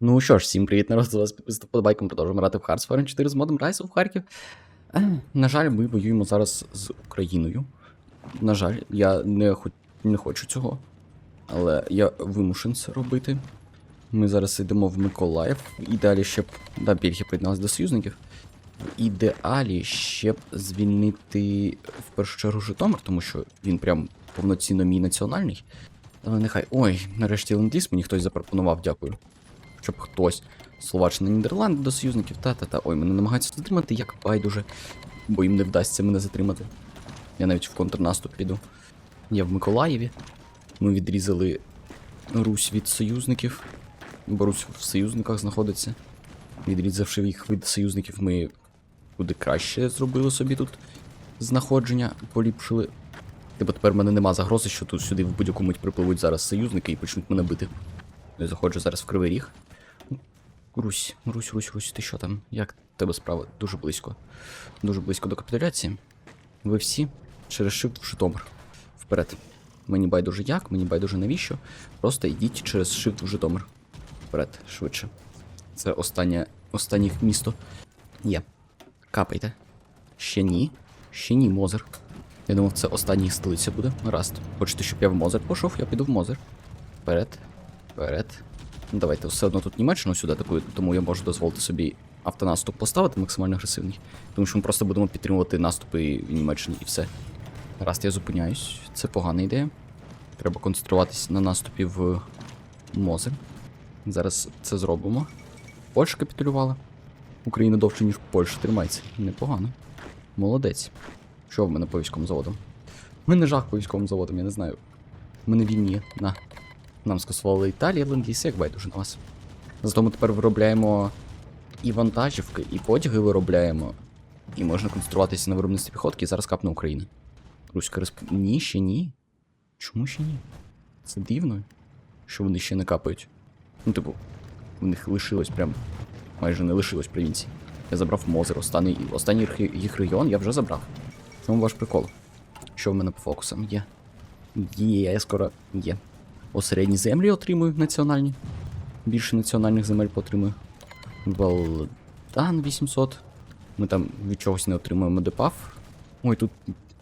Ну що ж, всім привіт, народ, з вас підписати подобайком, продовжуємо грати в Hearts 4 з модом Rise of Харків. Е, На жаль, ми воюємо зараз з Україною. На жаль, я не, хо- не хочу цього. Але я вимушен це робити. Ми зараз йдемо в Миколаїв. В ідеалі ще. Да, Бельгія приєдналася до союзників. В ідеалі ще б звільнити в першу чергу Житомир, тому що він прям повноцінно мій національний. Але нехай. Ой, нарешті ленд-ліз мені хтось запропонував, дякую. Щоб хтось. Словаччина, Нідерланди до союзників, та-та-та. Ой, мене намагаються затримати, як байдуже. Бо їм не вдасться мене затримати. Я навіть в контрнаступ піду. Я в Миколаєві. Ми відрізали Русь від союзників. Бо Русь в союзниках знаходиться. Відрізавши їх від союзників, ми куди краще зробили собі тут знаходження, поліпшили. Типу тепер в мене нема загрози, що тут сюди в будь-яку мить припливуть зараз союзники і почнуть мене бити. Я заходжу зараз в Кривий Ріг. Русь, Русь, Русь, Русь, ти що там? Як тебе справа? Дуже близько. Дуже близько до капітуляції. Ви всі через шифт в Житомир. Вперед. Мені байдуже як, мені байдуже навіщо. Просто йдіть через шифт в Житомир. Вперед, швидше. Це останнє, останнє місто. Є. Капайте. Ще ні. Ще ні, Мозер. Я думав, це остання столиця буде. Гаразд. Хочете, щоб я в Мозер пішов, я піду в Мозер. Вперед. Вперед. Ну, Давайте, все одно тут Німеччину сюди атакують, тому я можу дозволити собі автонаступ поставити максимально агресивний. Тому що ми просто будемо підтримувати наступи в Німеччині і все. Раз я зупиняюсь, це погана ідея. Треба концентруватись на наступі в Мози. Зараз це зробимо. Польща капітулювала. Україна довше, ніж Польща тримається. Непогано. Молодець. Що в мене по військовим заводам? У мене жах по військовим заводам, я не знаю. У мене війні. На. Нам скасували Італія, ленд як байдуже на вас. Зато ми тепер виробляємо і вантажівки, і потяги виробляємо. І можна концентруватися на виробництві піхотки, і зараз капне Україна. Руська Республіка. Ні, ще ні. Чому ще ні? Це дивно, що вони ще не капають. Ну, типу, в них лишилось прям. Майже не лишилось провінцій. Я забрав Мозер, останній, останній їх- регіон я вже забрав. Чому ваш прикол? Що в мене по фокусам є? Є, я скоро є. Осередні землі отримую національні. Більше національних земель поотримую. Балдан 800. Ми там від чогось не отримуємо депаф. Ой, тут.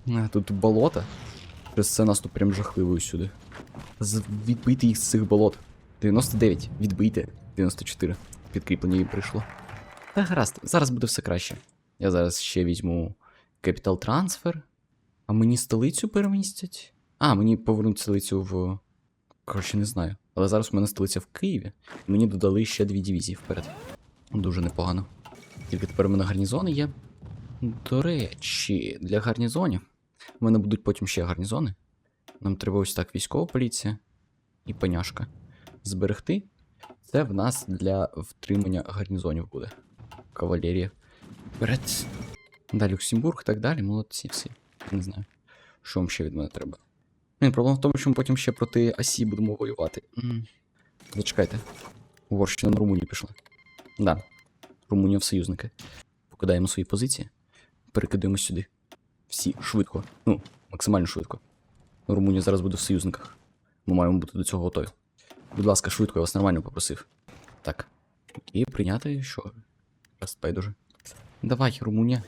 е, Тут болото. Через це нас тут прям жахливо сюди. Відбити їх з цих болот. 99. Відбийте. 94. Підкріплення їй прийшло. Та гаразд, зараз буде все краще. Я зараз ще візьму Capital Transfer. А мені столицю перемістять? А, мені повернуть столицю в. Коротше, не знаю. Але зараз у мене столиця в Києві. Мені додали ще дві дивізії вперед. Дуже непогано. Тільки тепер у мене гарнізони є. До речі, для гарнізонів. У мене будуть потім ще гарнізони. Нам треба ось так військова поліція і паняшка. Зберегти. Це в нас для втримання гарнізонів буде. Кавалерія. Вперед. Да, Люксембург і так далі. Молодці всі. Не знаю. Що вам ще від мене треба? Блін, проблема в тому, що ми потім ще проти Асі будемо воювати. Зачекайте. Угорщина на Румунію пішла. Да. Румунія в союзники. Покидаємо свої позиції. Перекидаємо сюди. Всі швидко. Ну, максимально швидко. Румунія зараз буде в союзниках. Ми маємо бути до цього готові. Будь ласка, швидко, я вас нормально попросив. Так. І прийняти, що? Раз байдуже. Давай, Румунія.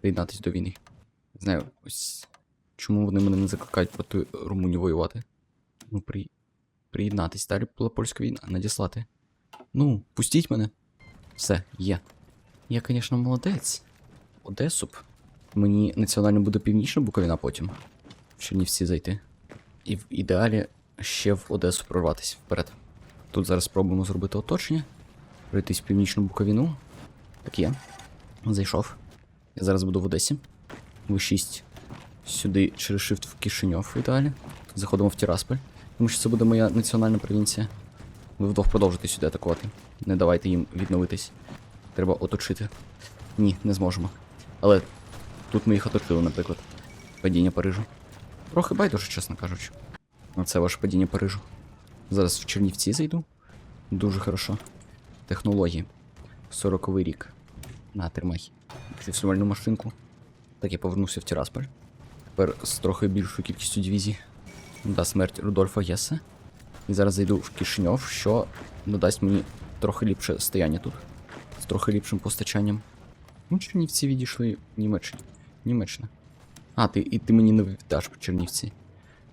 Приєднатись до війни. Знаю, ось. Чому вони мене не закликають проти Румунії воювати? Ну, при... приєднатись. Далі була польська війна, надіслати. Ну, пустіть мене. Все, є. Я, звісно, молодець. Одесу б. Мені національно буде північна Буковина потім. В Чернівці зайти. І в ідеалі ще в Одесу прорватися вперед. Тут зараз спробуємо зробити оточення. Пройтись в північну Буковину. Так є. Зайшов. Я зараз буду в Одесі. В6 сюди через shift в Кишиньов в ідеалі. Заходимо в Тірасполь. Тому що це буде моя національна провінція. Ви вдвох продовжуйте сюди атакувати. Не давайте їм відновитись. Треба оточити. Ні, не зможемо. Але тут ми їх оточили, наприклад. Падіння Парижу. Трохи байдуже, чесно кажучи. А це ваше падіння Парижу. Зараз в Чернівці зайду. Дуже хорошо. Технології. 40 рік. На, тримай. Фіксувальну машинку. Так я повернувся в Тірасполь. Тепер з трохи більшою кількістю дивізій. Да, смерть Рудольфа Гесе. І зараз зайду в Кишиньов, що додасть мені трохи ліпше стояння тут. З трохи ліпшим постачанням. Ну, Чернівці відійшли Німеччині. Німеччина. А, ти, і ти мені не віддаш по Чернівці.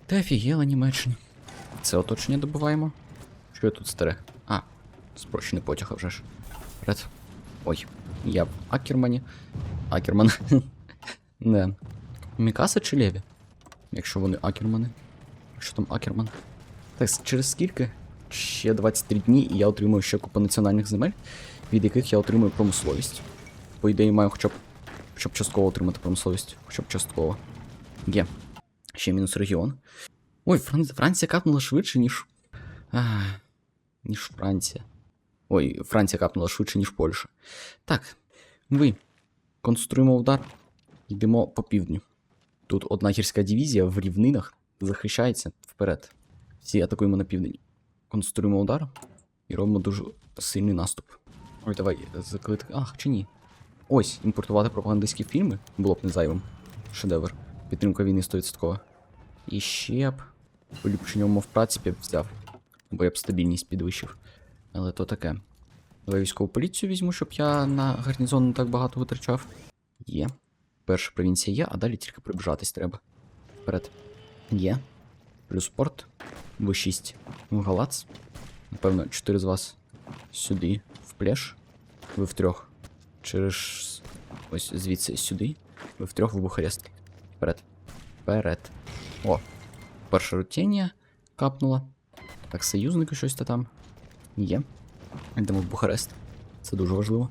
Ти офігела Німеччина. Це оточення добуваємо. Що я тут старе? А, спрощений потяг вже ж. Вперед. Ой, я в Акермані. Акерман. Не. Мікаса чи Леві? Якщо вони Акермани. Що там Акерман? Так, через скільки? Ще 23 дні, і я отримую ще купу національних земель, від яких я отримую промисловість. По ідеї, маю хоча б, хоча б частково отримати промисловість. Хоча б частково. Є. Ще мінус регіон. Ой, Фран... Франція капнула швидше, ніж. А, ніж Франція. Ой, Франція капнула швидше, ніж Польща. Так, ви. Конструємо удар. Йдемо по півдню. Тут одна гірська дивізія в рівнинах захищається вперед. Всі атакуємо на південь. Конструємо удар і робимо дуже сильний наступ. Ой, давай заклити. Ах, чи ні? Ось, імпортувати пропагандистські фільми було б не зайвим. Шедевр. Підтримка війни 100%. І ще б поліпшення умов праці б взяв. Бо я б стабільність підвищив. Але то таке. Давай військову поліцію візьму, щоб я на гарнізон не так багато витрачав. Є. Перша провінція є, а далі тільки приближатись треба. Вперед. Є. Плюс порт. В6. В галац. Напевно, 4 з вас сюди, в плеш. Ви втрьох. Через. Ось звідси сюди. Ви втрьох в Бухарест. Вперед. Вперед. О. Перше рутіння капнуло. Так, союзники щось то там. Є. Йдемо в Бухарест. Це дуже важливо.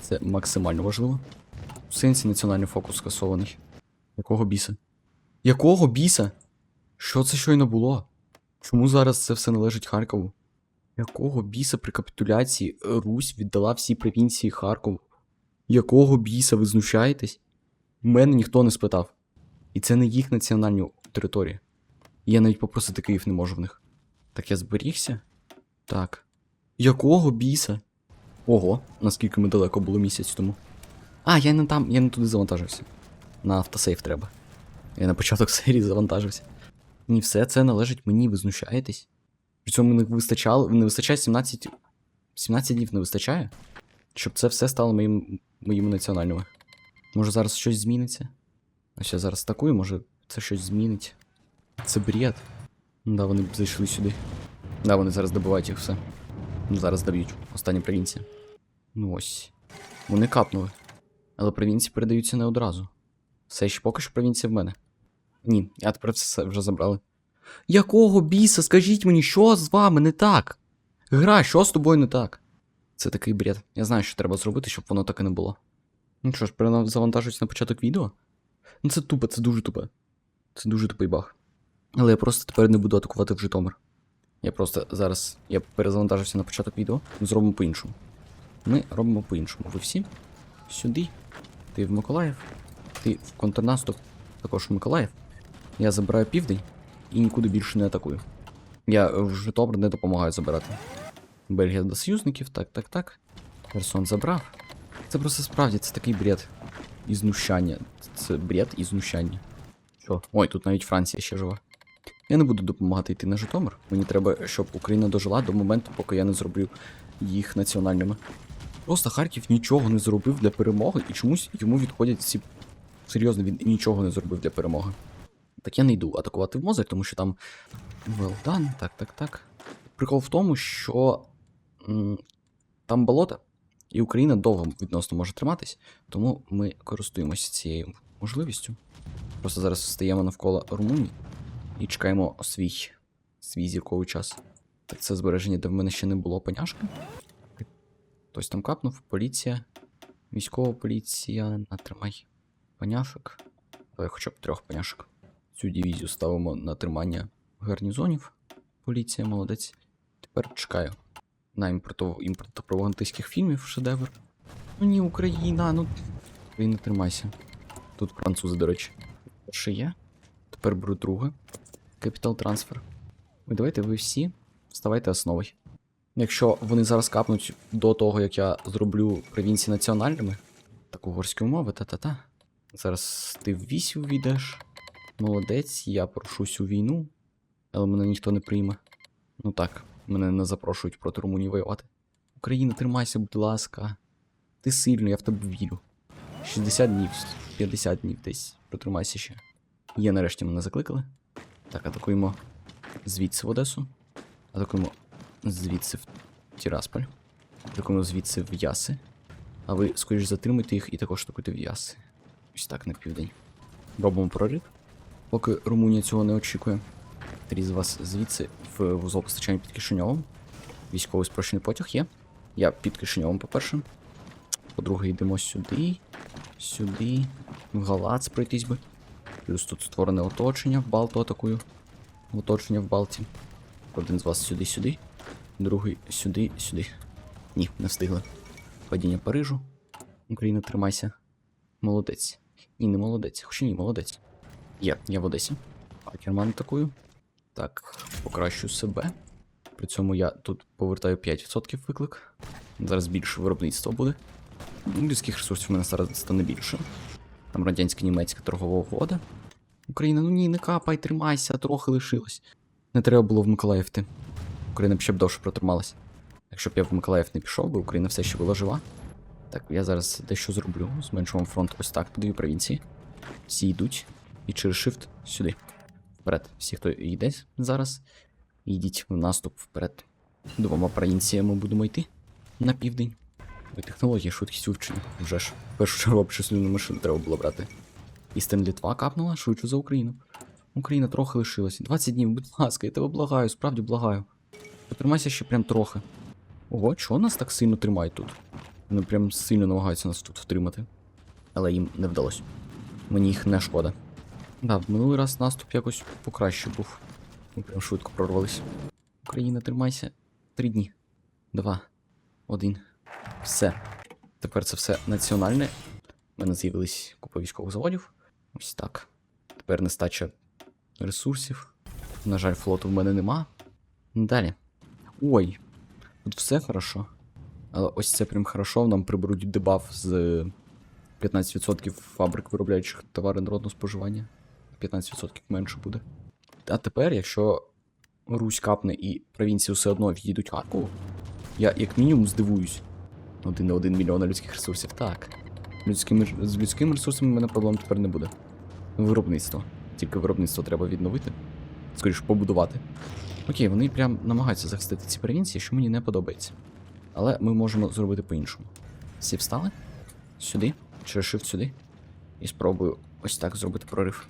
Це максимально важливо. В сенсі національний фокус скасований. Якого біса? Якого біса? Що це щойно було? Чому зараз це все належить Харкову? Якого біса при капітуляції Русь віддала всі провінції Харкову? Якого біса ви знущаєтесь? Мене ніхто не спитав. І це не їх національні території. Я навіть попросити Київ не можу в них. Так я зберігся? Так. Якого біса? Ого, наскільки ми далеко було місяць тому. А, я не там, я не туди завантажився. На автосейв треба. Я на початок серії завантажився. Ні, все це належить мені, ви знущаєтесь. При цьому не вистачало, не вистачає 17. 17 днів не вистачає, щоб це все стало моїм, моїми національними. Може зараз щось зміниться? Ось я зараз атакую, може це щось змінить. Це бред. Да, вони зайшли сюди. Да, вони зараз добивають їх все. Ну, зараз доб'ють. Остання провінція. Ну ось. Вони капнули. Але провінції передаються не одразу. Все ще поки що провінція в мене. Ні, я тепер все вже забрали. Якого біса? Скажіть мені, що з вами не так? Гра, що з тобою не так? Це такий бред. Я знаю, що треба зробити, щоб воно так і не було. Ну що ж, перезавантажуюсь на початок відео. Ну це тупо, це дуже тупо. Це дуже тупий баг. Але я просто тепер не буду атакувати в Житомир. Я просто зараз. Я перезавантажився на початок відео. Зробимо по-іншому. Ми робимо по-іншому. Ви всі сюди. Ти в Миколаїв. Ти в контрнаступ також в Миколаїв. Я забираю південь і нікуди більше не атакую. Я в Житомир не допомагаю забирати. Бельгія до союзників, так, так, так. Херсон забрав. Це просто справді це такий бред. І знущання. Це бред і знущання. Що? Ой, тут навіть Франція ще жива. Я не буду допомагати йти на Житомир. Мені треба, щоб Україна дожила до моменту, поки я не зроблю їх національними. Просто Харків нічого не зробив для перемоги, і чомусь йому відходять всі. Серйозно, він нічого не зробив для перемоги. Так я не йду атакувати в Мозель, тому що там. Well done, так, так, так. Прикол в тому, що там болото, і Україна довго відносно може триматись, тому ми користуємося цією можливістю. Просто зараз стаємо навколо Румунії і чекаємо свій, свій зірковий час. Так це збереження, де в мене ще не було поняшки. Хтось там капнув, поліція, військова поліція, натримай поняшок. Давай хоча б трьох поняшок. Цю дивізію ставимо на тримання гарнізонів. Поліція, молодець. Тепер чекаю на імпорту, фільмів шедевр. Ну ні, Україна, ну. Ви не тримайся. Тут французи, до речі. Перше є. Тепер беру друге. Капітал трансфер. Давайте ви всі ставайте основою. Якщо вони зараз капнуть до того, як я зроблю провінції національними, так угорські умови, та-та-та. Зараз ти в вісь увійдеш. Молодець, я прошусь у війну, але мене ніхто не прийме. Ну так, Мене не запрошують проти Румунії воювати. Україна, тримайся, будь ласка. Ти сильний, я в тебе вірю. 60 днів, 50 днів десь. Протримайся ще. Є, нарешті мене закликали. Так, атакуємо звідси в Одесу. Атакуємо звідси в Тірасполь. Атакуємо звідси в Яси. А ви, скоріш, затримуйте їх і також атакуйте в Яси. Ось так на південь. Робимо прорив. Поки Румунія цього не очікує. Три з вас звідси в вузол постачання під Кишиньовом. Військовий спрощений потяг є. Я під Кишиньовом, по-перше. По-друге, йдемо сюди. Сюди. В Галац пройтись би. Плюс тут створене оточення в Балту атакую. Оточення в Балті. Один з вас сюди-сюди. Другий сюди, сюди. Ні, не встигли. Падіння Парижу. Україна, тримайся. Молодець. Ні, не молодець. Хоча ні, молодець. Є, я в Одесі. Акерман атакую. Так, покращу себе. При цьому я тут повертаю 5% виклик. Зараз більше виробництва буде. Ну, Людських ресурсів у мене зараз стане більше. Там радянсько-німецька торгова угода. Україна, ну ні, не капай, тримайся, трохи лишилось. Не треба було в Миколаїв йти. Україна б ще б довше протрималась. Якщо б я в Миколаїв не пішов, би Україна все ще була жива. Так, я зараз дещо зроблю. Зменшуємо фронт ось так, по провінції. Всі йдуть. І через shift сюди. Вперед. Всі, хто йде зараз, йдіть в наступ вперед. Двома провінціями будемо йти на південь. Ой, технологія, швидкість вивчення. Вже ж. В першу чергу обчислювальну машину треба було брати. Істин Літва капнула швидше за Україну. Україна трохи лишилась. 20 днів, будь ласка, я тебе благаю, справді благаю. Потримайся ще прям трохи. Ого, чого нас так сильно тримають тут? Вони прям сильно намагаються нас тут втримати. Але їм не вдалося. Мені їх не шкода. Да, в минулий раз наступ якось покраще був. Ми прям швидко прорвались. Україна, тримайся. Три дні. Два. Один. Все. Тепер це все національне. У мене з'явились купа військових заводів. Ось так. Тепер нестача ресурсів. На жаль, флоту в мене нема. Далі. Ой. Тут все хорошо. Але ось це прям хорошо. Нам приберуть дебаф з 15% фабрик, виробляючих товари народного споживання. 15% менше буде. А тепер, якщо Русь капне і провінції все одно відійдуть Харкову, я як мінімум здивуюсь. Один на один мільйона людських ресурсів. Так. Людськими, з людськими ресурсами в мене проблем тепер не буде. Виробництво. Тільки виробництво треба відновити. Скоріше побудувати. Окей, вони прям намагаються захистити ці провінції, що мені не подобається. Але ми можемо зробити по-іншому. Всі встали? Сюди, через shift сюди. І спробую ось так зробити прорив.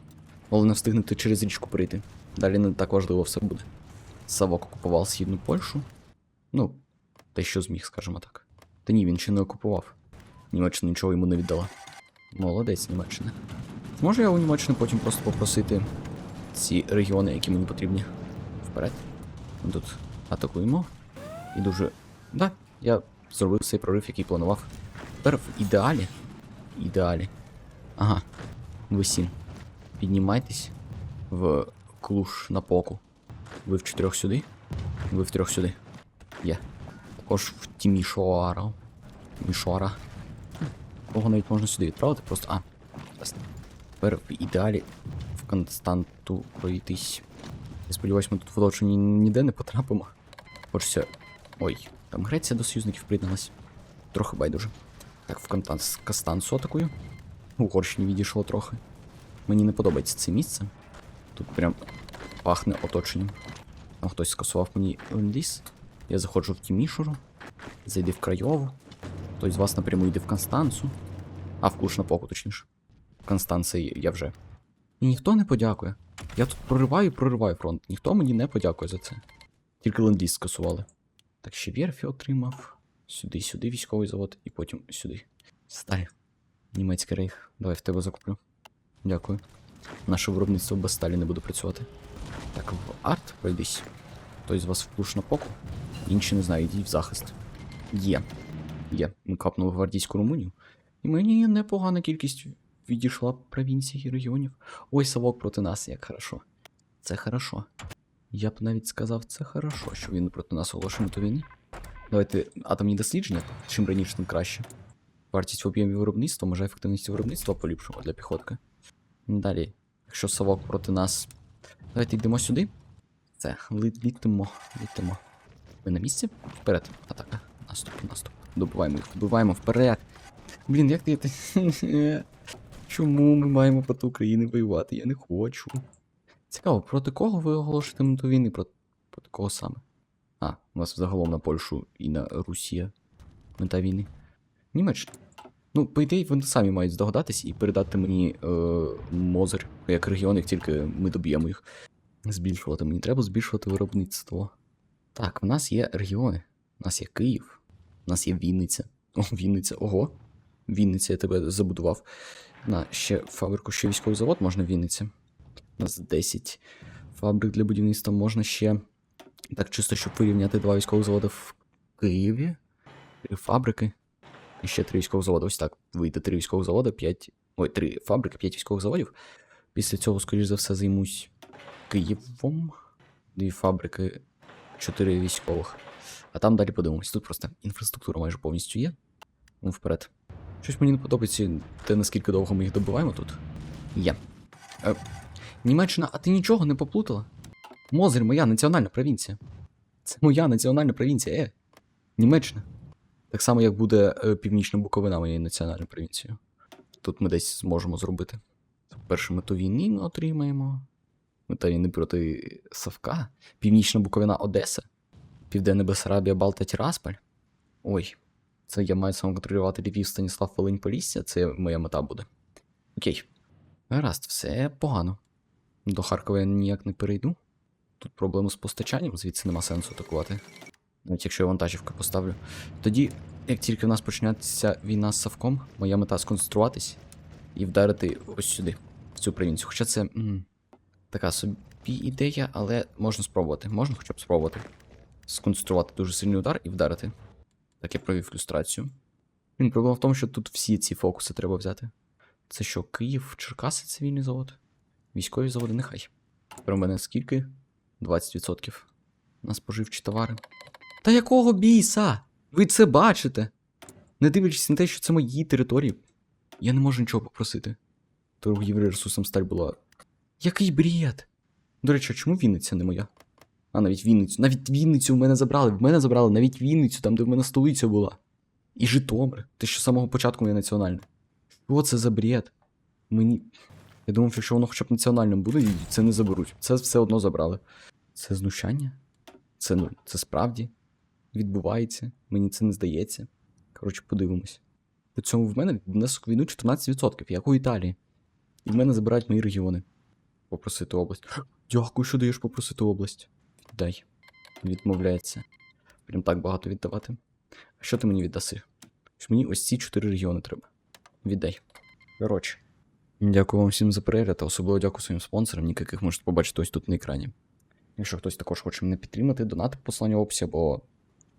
Головне встигнути через річку прийти. Далі не так важливо все буде. Савок окупував східну Польщу. Ну, те, що зміг, скажімо так. Та ні, він ще не окупував. Німеччина нічого йому не віддала. Молодець, Німеччина. Можу я у Німеччини потім просто попросити ці регіони, які мені потрібні. Вперед. Тут атакуємо. І дуже. Да, я зробив цей прорив, який планував. Тепер в ідеалі. Ідеалі. Ага. Висін. Піднімайтесь в клуш на поку. Ви в чотирьох сюди. Ви в трьох сюди. Є. Також в Тімішоара. Мішора. Кого навіть можна сюди відправити, просто. А. Тепер в ідеалі в константу пройтись. Я сподіваюся, ми тут в оточенні ніде не потрапимо. Хочеться. Ой, там Греція до союзників приєдналась. Трохи байдуже. Так, в Контанс атакую. Угорщині відійшло трохи. Мені не подобається це місце. Тут прям пахне оточенням. Там хтось скасував мені ліс. Я заходжу в Тімішуру. Зайди в Крайову. Хтось з вас напряму йде в Констанцу. А в Клушнапоку, точніше. В Констанції я вже. І ніхто не подякує. Я тут прориваю і прориваю фронт. Ніхто мені не подякує за це. Тільки ленд-ліз скасували. Так ще Верфі отримав. Сюди, сюди військовий завод, і потім сюди. Сталь. Німецький рейх. Давай в тебе закуплю. Дякую. Наше виробництво без сталі не буде працювати. Так, в арт пройдись. Хтось з вас вплуш на поку. Інші не знаю, йдіть в захист. Є. Є. Ми капнули гвардійську Румунію. І мені непогана кількість відійшла провінцій і регіонів. Ой, совок проти нас, як хорошо. Це хорошо. Я б навіть сказав, це хорошо, що він проти нас оголошений то війні. Давайте атомні дослідження, чим раніше, тим краще. Вартість в об'ємі виробництва, може ефективність виробництва поліпшимо для піхотки. Далі, якщо совок проти нас. Давайте йдемо сюди. Це, літимо, літимо. Ми на місці? Вперед. Атака. Наступ, наступ. Добиваємо їх, добиваємо вперед. Блін, як ти. Чому ми маємо проти України воювати? Я не хочу. Цікаво, проти кого ви оголошуєте війни? Проти, проти кого саме? А, у вас загалом на Польщу і на Росія мета війни. Німеччина. Ну, по ідеї, вони самі мають здогадатись і передати мені е, Мозер як регіон, як тільки ми доб'ємо їх. Збільшувати. Мені треба збільшувати виробництво. Так, в нас є регіони. У нас є Київ, у нас є Вінниця. О, Вінниця, ого. Вінниця, я тебе забудував. На ще фабрику, ще військовий завод можна в Вінниці. У нас 10 фабрик для будівництва можна ще. Так, чисто, щоб вирівняти два військових заводи в Києві. Три фабрики. І ще три військових заводи. Ось так. Вийде три військових заводи, 5. Ой, три фабрики, 5 військових заводів. Після цього, скоріш за все, займусь Києвом. Дві фабрики, чотири військових. А там далі подивимось. Тут просто інфраструктура майже повністю є. Ну, вперед. Щось мені не подобається те, наскільки довго ми їх добиваємо тут. Є. Е, Німеччина, а ти нічого не поплутала? Мозер моя національна провінція. Це моя національна провінція, е. Німеччина. Так само, як буде е, Північна Буковина моєю національною провінцією. Тут ми десь зможемо зробити. Першу мету війни ми отримаємо. Мета війни проти Савка. Північна Буковина Одеса. Південна Бесарабія, Балта, Тірасполь. Ой, це я маю сам контролювати Львів, Станіслав, Волинь, Полісся. Це моя мета буде. Окей. Гаразд, все погано. До Харкова я ніяк не перейду. Тут проблеми з постачанням, звідси нема сенсу атакувати. Навіть якщо я вантажівку поставлю. Тоді, як тільки в нас почнеться війна з Савком, моя мета сконцентруватись і вдарити ось сюди, в цю провінцію. Хоча це м, така собі ідея, але можна спробувати. Можна хоча б спробувати. Сконцентрувати дуже сильний удар і вдарити. Так я провів люстрацію. Він проблема в тому, що тут всі ці фокуси треба взяти. Це що, Київ, Черкаси цивільний завод? Військові заводи, нехай. Тепер у мене скільки? 20% на споживчі товари. Та якого біса? Ви це бачите? Не дивлячись на те, що це мої території. Я не можу нічого попросити. Торгівля ресурсом сталь була. Який бред? До речі, чому Вінниця не моя? А, навіть Вінницю. Навіть Вінницю в мене забрали. В мене забрали навіть Вінницю, там, де в мене столиця була. І Житомир. Те, що з самого початку моє національне. Що це за бред? Мені. Я думав, якщо воно хоча б національним буде, це не заберуть. Це все одно забрали. Це знущання? Це ну, це справді відбувається. Мені це не здається. Коротше, подивимось. При цьому в мене внесок війну 14%, як у Італії. І в мене забирають мої регіони. Попросити область. Дякую, що даєш попросити область. Віддай. Відмовляється. Прям так багато віддавати. А що ти мені віддаси? Що мені ось ці чотири регіони треба. Віддай. Коротше. Дякую вам всім за перегляд, та особливо дякую своїм спонсорам, яких можете побачити ось тут на екрані. Якщо хтось також хоче мене підтримати, донати по в описі, або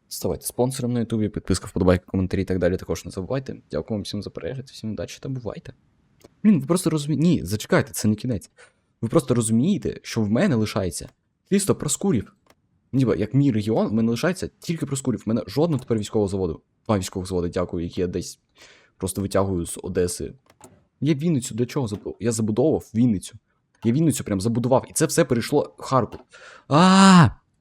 ставайте спонсором на Ютубі, підписка, вподобайка, коментарі і так далі також не забувайте. Дякую вам всім за перегляд, всім удачі та бувайте. Блін, ви просто розумієте. Ні, зачекайте, це не кінець. Ви просто розумієте, що в мене лишається чисто проскурів. Ніби як мій регіон, в мене лишається тільки проскурів. У мене жодного тепер військового заводу. Два військових заводи, дякую, які я десь просто витягую з Одеси. Я Вінницю для чого забудував? Я забудовував Вінницю. Я Вінницю прям забудував, і це все перейшло в Харків. А!